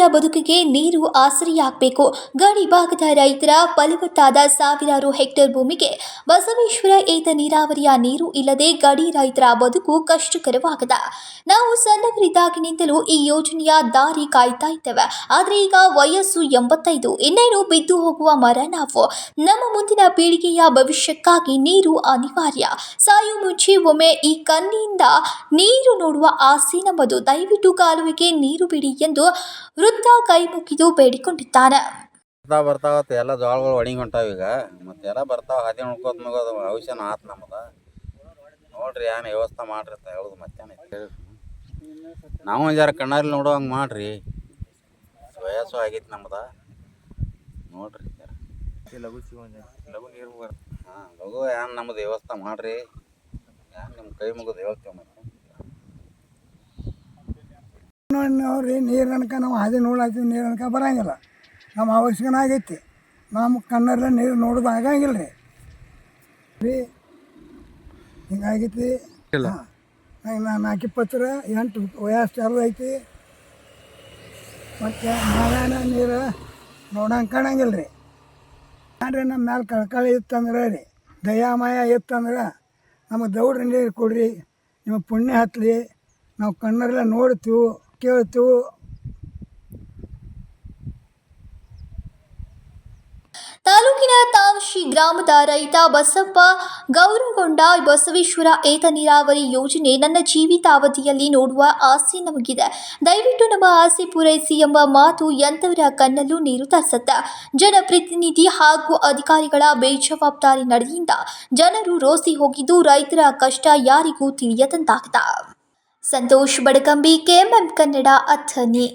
ರೈತರ ಬದುಕಿಗೆ ನೀರು ಆಸರೆಯಾಗಬೇಕು. ಗಡಿ ಭಾಗದ ರೈತರ ಫಲವತ್ತಾದ ಸಾವಿರಾರು ಹೆಕ್ಟೇರ್ ಭೂಮಿಗೆ ಬಸವೇಶ್ವರ ಏತ ನೀರಾವರಿಯ ನೀರು ಇಲ್ಲದೆ ಗಡಿ ರೈತರ ಬದುಕು ಕಷ್ಟಕರವಾಗದ. ನಾವು ಸಣ್ಣವರಿದ್ದಾಗಿನಿಂದಲೂ ಈ ಯೋಜನೆಯ ದಾರಿ ಕಾಯ್ತಾ ಇದ್ದೇವೆ. ಆದರೆ ಈಗ ವಯಸ್ಸು ಎಂಬತ್ತೈದು. ಇನ್ನೇನು ಬಿದ್ದು ಹೋಗುವ ಮರ ನಾವು. ನಮ್ಮ ಮುಂದಿನ ಪೀಳಿಗೆಯ ಭವಿಷ್ಯಕ್ಕಾಗಿ ನೀರು ಅನಿವಾರ್ಯ. ಸಾಯು ಮುಂಚೆ ಒಮ್ಮೆ ಈ ಕನ್ನಿಯಿಂದ ನೀರು ನೋಡುವ ಆಸೆ ನಮ್ಮದು. ದಯವಿಟ್ಟು ಕಾಲುವೆಗೆ ನೀರು ಬಿಡಿ ಎಂದು ವೃದ್ಧ ಕೈ ಮುಗಿದು ಬೇಡಿಕೊಂಡಿದ್ದಾನೆ ಬರ್ತಾವ ಬರ್ತಾವತ್ತು ಎಲ್ಲ ಜೋಳಗಳು ಒಣಗಿ ಹೊಂಟಾವ ಈಗ. ಮತ್ತೆ ಎಲ್ಲ ಬರ್ತಾವ ಹಾದಿ ಉಳ್ಕೋತ ಮಗೋದು ಭವಿಷ್ಯನ ಆತ್ ನಮ್ದ. ನೋಡ್ರಿ ಏನು ವ್ಯವಸ್ಥೆ ಮಾಡ್ರಿ ಅಂತ ಹೇಳುದು ಮತ್ತೇನು ನಾವು ಜರ ಕಣ್ಣಾರಿ ನೋಡೋ ಹಂಗೆ ಮಾಡ್ರಿ. ವಯಸ್ಸು ಆಗೈತಿ ನಮ್ದು. ನೋಡ್ರಿ ಲಘು ಲಘು ನೀರು ಹಾಂ, ಲಘು ಏನು ನಮ್ದು ವ್ಯವಸ್ಥೆ ಮಾಡ್ರಿ. ಏನು ನಿಮ್ಮ ಕೈ ಮುಗಿದು ಹೇಳ್ತೇವೆ ಮತ್ತೆ. ನೋಡ್ರಿ ನೀರು ಅನ್ಕ ನಾವು ಹಾದಿ ನೋಡ್ಲಾಗ್ತೀವಿ ನೀರು ಅನ್ಕ ಬರಂಗಿಲ್ಲ. ನಮ್ಮ ಅವಶ್ಯಕನ ಆಗೈತಿ. ನಮ್ಮ ಕಣ್ಣರ ನೀರು ನೋಡೋದು ಆಗಂಗಿಲ್ಲ ರೀ. ರೀ ಹಿಂಗಾಗೈತಿ ನಾನು ನಾಲ್ಕು ಇಪ್ಪತ್ತರ ಎಂಟು ವಯಸ್ಸು ಚಾಲು ಐತಿ. ಮತ್ತು ನಾವೇನ ನೀರು ನೋಡಂಗೆ ಕಾಣಂಗಿಲ್ಲ ರೀ. ಅಂದರೆ ನಮ್ಮ ಮ್ಯಾಲೆ ಕಳ್ಕಳಿ ಇತ್ತಂದ್ರೆ ರೀ ದಯಾಮಯ ಇತ್ತಂದ್ರೆ ನಮಗೆ ದೌಡ್ರಿ ನೀರು ಕೊಡ್ರಿ ನಿಮ್ಮ ಪುಣ್ಯ ಹತ್ತಲಿ ನಾವು ಕಣ್ಣರೆಲ್ಲ ನೋಡ್ತೀವಿ. ಕೇಳ್ತೀವಿ? ತಾಲೂಕಿನ ತಾವಶಿ ಗ್ರಾಮದ ರೈತ ಬಸಪ್ಪ ಗೌರವಗೊಂಡ ಬಸವೇಶ್ವರ ಏತ ನೀರಾವರಿ ಯೋಜನೆ ನನ್ನ ಜೀವಿತಾವಧಿಯಲ್ಲಿ ನೋಡುವ ಆಸೆ ನಮಗಿದೆ. ದಯವಿಟ್ಟು ನಮ್ಮ ಆಸೆ ಪೂರೈಸಿ ಎಂಬ ಮಾತು ಎಂಥವರ ಕಣ್ಣಲ್ಲೂ ನೀರು ತರಿಸುತ್ತೆ. ಜನಪ್ರತಿನಿಧಿ ಹಾಗೂ ಅಧಿಕಾರಿಗಳ ಬೇಜವಾಬ್ದಾರಿ ನಡೆಯಿಂದ ಜನರು ರೋಸಿ ಹೋಗಿದ್ದು ರೈತರ ಕಷ್ಟ ಯಾರಿಗೂ ತಿಳಿಯದಂತಾಗಿದೆ. ಸಂತೋಷ್ ಬಡಕಂಬಿ ಕೆಎಂಎಂ ಕನ್ನಡ ಅಥಣಿ.